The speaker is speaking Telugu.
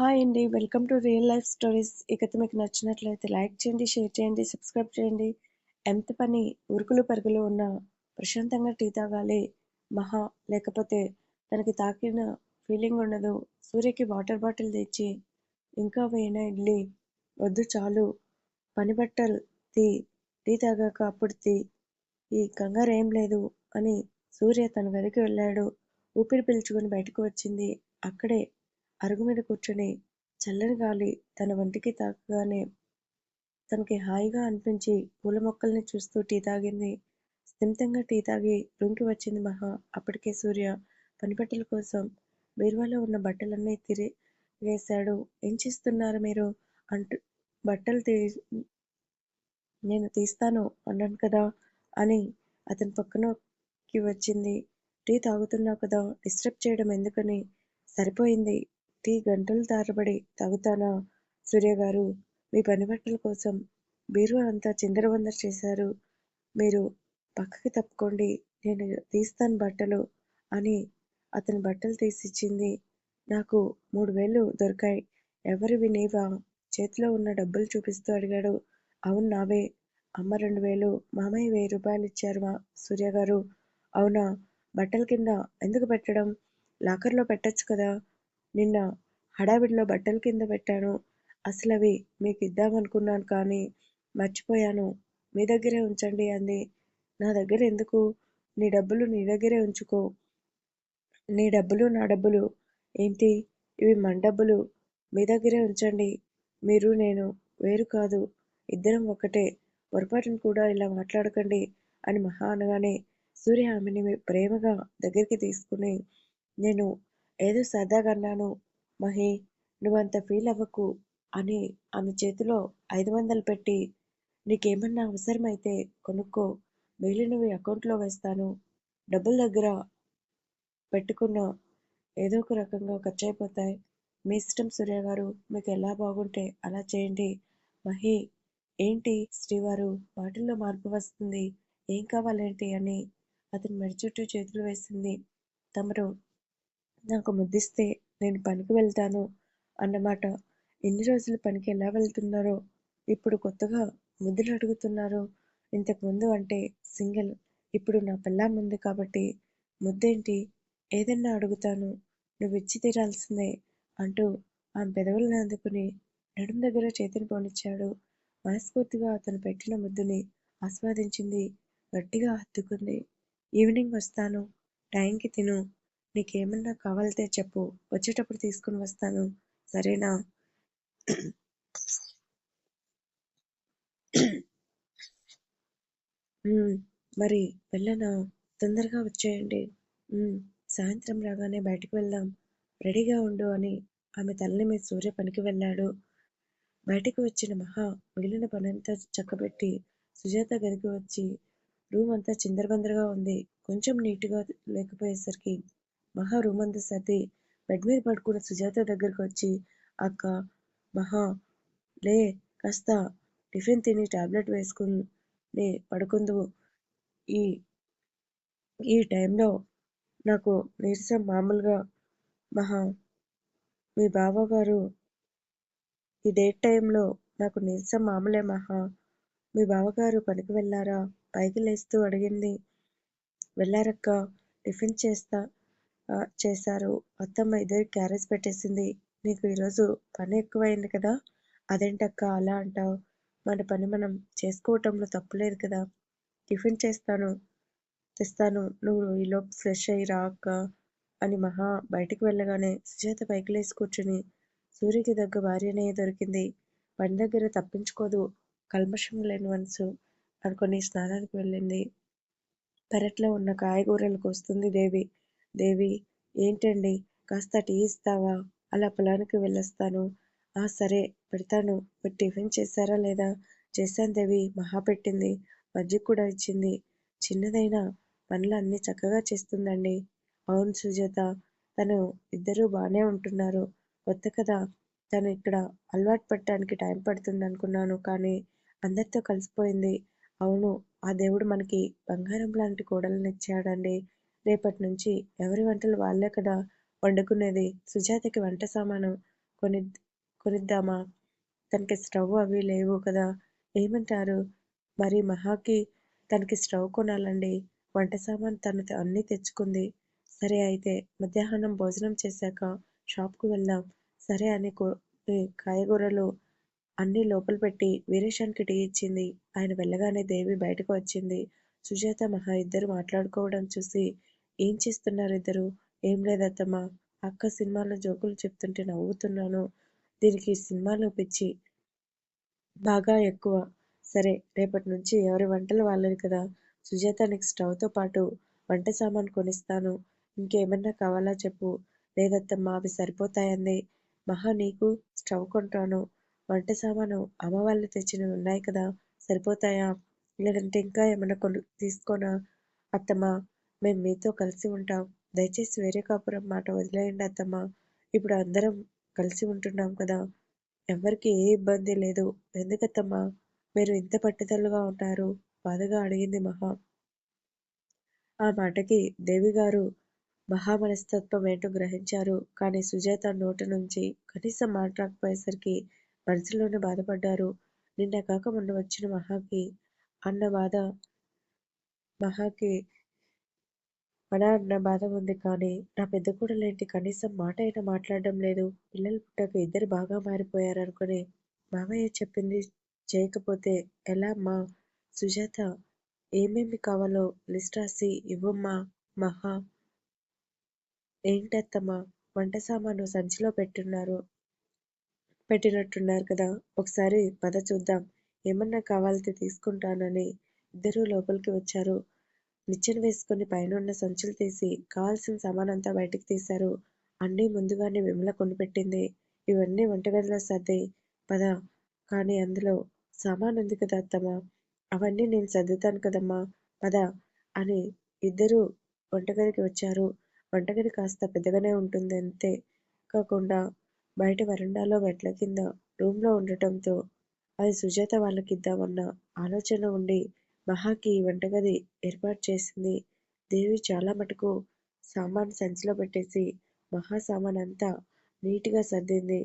హాయ్ అండి. Welcome to real life stories. ఈ కథ మీకు నచ్చినట్లయితే లైక్ చేయండి, షేర్ చేయండి, సబ్స్క్రైబ్ చేయండి. ఎంత పని ఉరుకులు పరుగులు ఉన్నా ప్రశాంతంగా టీ తాగాలి మహా లేకపోతే తనకి తాకిన ఫీలింగ్ ఉండదు. సూర్యకి వాటర్ బాటిల్ తెచ్చి ఇంకా వేయన ఇడ్లీ వద్దు చాలు పని బట్టలు తీ టీ తాగాక అప్పుడు తీ ఈ కంగారేం లేదు అని సూర్య తన గదికి వెళ్ళాడు. ఊపిరి పీల్చుకొని బయటకు వచ్చింది. అక్కడే అరుగు మీద కూర్చొని చల్లని గాలి తన వంటికి తాకగానే తనకి హాయిగా అనిపించి పూల మొక్కల్ని చూస్తూ టీ తాగింది. స్థిమితంగా టీ తాగి రూమ్కి వచ్చింది మహా. అప్పటికే సూర్య పనిబట్టల కోసం బీరువాలో ఉన్న బట్టలన్నీ తిరిగేశాడు. ఏం చేస్తున్నారు మీరు? అంటూ బట్టలు తీ నేను తీస్తాను అన్నాను కదా అని అతని పక్కనకి వచ్చింది. టీ తాగుతున్నావు కదా డిస్టర్బ్ చేయడం ఎందుకని సరిపోయింది ప్రతి గంటల తరబడి తాగుతానా సూర్యగారు మీ పనిబట్టల కోసం బీరువా అంతా చిందరవందర చేశారు. మీరు పక్కకి తప్పుకోండి నేను తీస్తాను బట్టలు అని అతని బట్టలు తీసిచ్చింది. నాకు మూడు వేలు దొరికాయి. ఎవరివి నీవా? చేతిలో ఉన్న డబ్బులు చూపిస్తూ అడిగాడు. అవును నావే. అమ్మ రెండు వేలు, మామయ్య వెయ్యి రూపాయలు ఇచ్చారు సూర్యగారు. అవునా బట్టల కింద ఎందుకు పెట్టడం? లాకర్లో పెట్టొచ్చు కదా నిన్న హడావిడిలో బట్టల కింద పెట్టాను. అసలవి మీకు ఇద్దామనుకున్నాను కానీ మర్చిపోయాను. మీ దగ్గరే ఉంచండి అంది. నా దగ్గర ఎందుకు? నీ డబ్బులు నీ దగ్గరే ఉంచుకో. నీ డబ్బులు నా డబ్బులు ఏంటి? ఇవి మన డబ్బులు. మీ దగ్గరే ఉంచండి. మీరు నేను వేరు కాదు. ఇద్దరం ఒక్కటే. పొరపాటున కూడా ఇలా మాట్లాడకండి అని మహా అనగానే సూర్య ఆమెని ప్రేమగా దగ్గరికి తీసుకుని నేను ఏదో సరదాగా అన్నాను మహీ నువ్వంత ఫీల్ అవ్వకు అని ఆమె చేతిలో ఐదు వందలు పెట్టి నీకేమన్నా అవసరమైతే కొనుక్కో మిగిలినవి అకౌంట్లో వేస్తాను. డబ్బుల దగ్గర పెట్టుకున్న ఏదో ఒక రకంగా ఖర్చు అయిపోతాయి మీ ఇష్టం సూర్యగారు మీకు ఎలా బాగుంటే అలా చేయండి. మహి ఏంటి శ్రీవారు మాటల్లో మార్పు వస్తుంది. ఏం కావాలేంటి అని అతను మెడ చుట్టూ చేతులు వేసింది. తమరు నాకు ముద్దిస్తే నేను పనికి వెళ్తాను అన్నమాట. ఎన్ని రోజులు పనికి ఎలా వెళ్తున్నారో ఇప్పుడు కొత్తగా ముద్దులు అడుగుతున్నారు. ఇంతకుముందు అంటే సింగిల్ ఇప్పుడు నా పిల్లం ఉంది కాబట్టి ముద్దేంటి? ఏదన్నా అడుగుతాను. నువ్వు ఇచ్చి తీరాల్సిందే అంటూ ఆమె పెదవులను అందుకుని నడుం దగ్గర చేతిని పోనిచ్చాడు. మనస్ఫూర్తిగా అతను పెట్టిన ముద్దుని ఆస్వాదించింది. గట్టిగా హత్తుకుంది. ఈవినింగ్ వస్తాను. టైంకి తిను. నీకేమన్నా కావాలితే చెప్పు వచ్చేటప్పుడు తీసుకుని వస్తాను. సరేనా? మరి వెళ్ళనా? తొందరగా వచ్చేయండి. సాయంత్రం రాగానే బయటకు వెళ్దాం. రెడీగా ఉండు అని ఆమె తలనిమిరి సూర్య పనికి వెళ్ళాడు. బయటకు వచ్చిన మహా మిగిలిన పనంతా చక్కబెట్టి సుజాత గదికి వచ్చి రూమ్ అంతా చిందరబందరగా ఉంది. కొంచెం నీట్గా లేకపోయేసరికి మహా రూమంతా సర్ది బెడ్ మీద పడుకున్న సుజాత దగ్గరకు వచ్చి అక్క మహా! లే కాస్త టిఫిన్ తిని టాబ్లెట్ వేసుకుని పడుకుందువు. ఈ ఈ టైంలో నాకు నీరసం మామూలుగా మహా! మీ బావగారు ఈ డేట్ టైంలో నాకు నీరసం మామూలే మహా! మీ బావగారు పనికి వెళ్ళారా? పైకి లేస్తూ అడిగింది. వెళ్ళారక్క టిఫిన్ చేస్తా చేశారు. అత్తమ్మ ఇద్దరు క్యారేజ్ పెట్టేసింది. నీకు ఈరోజు పని ఎక్కువైంది కదా? అదేంటక్కా అలా అంటావ్? మన పని మనం చేసుకోవటంలో తప్పులేదు కదా? టిఫిన్ చేస్తాను తెస్తాను. నువ్వు ఈలోపు ఫ్రెష్ అయ్యి రాక అని మహా బయటికి వెళ్ళగానే సుజాత పైకి లేచి కూర్చుని సూర్యకి దగ్గ భార్యనే దొరికింది. పని దగ్గర తప్పించుకోదు. కల్మషం లేని మనసు అనుకుని స్నానానికి వెళ్ళింది. పెరట్లో ఉన్న కాయగూరలు కోస్తుంది దేవి. దేవి ఏంటండి కాస్త టీ ఇస్తావా? అలా పొలానికి వెళ్ళొస్తాను. ఆ సరే పెడతాను. మీరు టిఫిన్ చేశారా లేదా? చేశాను దేవి మహా పెట్టింది. మజ్జిగ కూడా ఇచ్చింది. చిన్నదైనా పనులు అన్నీ చక్కగా చేస్తుందండి అవును సుజాత తను ఇద్దరూ బాగానే ఉంటున్నారు. కొత్త కదా తను ఇక్కడ అలవాటు పడటానికి టైం పడుతుందనుకున్నాను కానీ అందరితో కలిసిపోయింది. అవును ఆ దేవుడు మనకి బంగారం లాంటి కోడల్నిచ్చాడండీ. రేపటి నుంచి ఎవరి వంటలు వాళ్ళే కదా వండుకునేది. సుజాతకి వంట సామాను కొని కొనిద్దామా? తనకి స్టవ్ అవి లేవు కదా ఏమంటారు? మరి మహాకి తనకి స్టవ్ కొనాలండి. వంట సామాన్ తను అన్నీ తెచ్చుకుంది. సరే అయితే మధ్యాహ్నం భోజనం చేశాక షాప్కు వెళ్దాం. సరే అని కాయగూరలు అన్నీ లోపల పెట్టి వీరేశానికి టీ ఇచ్చింది. ఆయన వెళ్ళగానే దేవి బయటకు వచ్చింది. సుజాత మహా ఇద్దరు మాట్లాడుకోవడం చూసి ఏం చేస్తున్నారు ఇద్దరు? ఏం లేదత్తమ్మా అక్క సినిమాలో జోకులు చెప్తుంటే నవ్వుతున్నాను. దీనికి సినిమాలో పిచ్చి. బాగా ఎక్కువ. సరే రేపటి నుంచి ఎవరి వంటలు వాళ్ళది కదా. సుజాత నీకు స్టవ్తో పాటు వంట సామాన్ కొనిస్తాను. ఇంకేమన్నా కావాలా చెప్పు. లేదత్తమ్మా అవి సరిపోతాయంది. మహా నీకు స్టవ్ కొంటాను. వంట సామాను అమ్మ వాళ్ళు తెచ్చినవి ఉన్నాయి కదా. సరిపోతాయా? లేదంటే ఇంకా ఏమైనా కొను తీసుకోనా? అత్తమ్మా మేము మీతో కలిసి ఉంటాం. దయచేసి వేరే కాపురం మాట వదిలేయండి అత్తమ్మా. ఇప్పుడు అందరం కలిసి ఉంటున్నాం కదా. ఎవరికి ఏ ఇబ్బంది లేదు. ఎందుకత్తమ్మా? మీరు ఇంత పట్టుదలగా ఉంటారు బాధగా అడిగింది మహా. ఆ మాటకి దేవిగారు మహా మనస్తత్వం ఏంటో గ్రహించారు. కానీ సుజాత నోటి నుంచి కనీసం మాట రాకపోయేసరికి మనసులోనే బాధపడ్డారు. నిన్న కాక మొన్న వచ్చిన మహాకి అన్న బాధ మహాకి మన అన్న బాధ ఉంది కానీ నా పెద్ద కూడలేంటి కనీసం మాట అయినా మాట్లాడడం లేదు. పిల్లలు పుట్టాక ఇద్దరు బాగా మారిపోయారనుకుని మామయ్య చెప్పింది చేయకపోతే ఎలా మా సుజాత? ఏమేమి కావాలో లిస్ట్ రాసి ఇవ్వమ్మా మహా. ఏంటత్తమ్మా? వంట సామాను సంచిలో పెట్టున్నారు పెట్టినట్టున్నారు కదా. ఒకసారి పద చూద్దాం. ఏమన్నా కావాలితే తీసుకుంటానని ఇద్దరూ లోపలికి వచ్చారు. నిచ్చెన వేసుకుని పైనున్న సంచులు తీసి కావాల్సిన సామానంతా బయటికి తీశారు. అన్నీ ముందుగానే విమల కొనిపెట్టింది. ఇవన్నీ వంటగదిలో సర్ది పద. కానీ అందులో సామాన్ ఉంది కదా అత్తమ్మ. అవన్నీ నేను సర్దుతాను కదమ్మా పద అని ఇద్దరూ వంటగదికి వచ్చారు. వంటగది కాస్త పెద్దగానే ఉంటుంది అంతే కాకుండా బయట వరండాలో మెట్ల కింద రూమ్లో ఉండటంతో అది సుజాత వాళ్ళకిద్దామన్న ఆలోచన ఉండి మహాకి వంటగది ఏర్పాటు చేసింది. దేవి చాలా మటుకు సామాన్ సంచిలో పెట్టేసి మహా సామాన్ అంతా నీట్గా సర్దింది.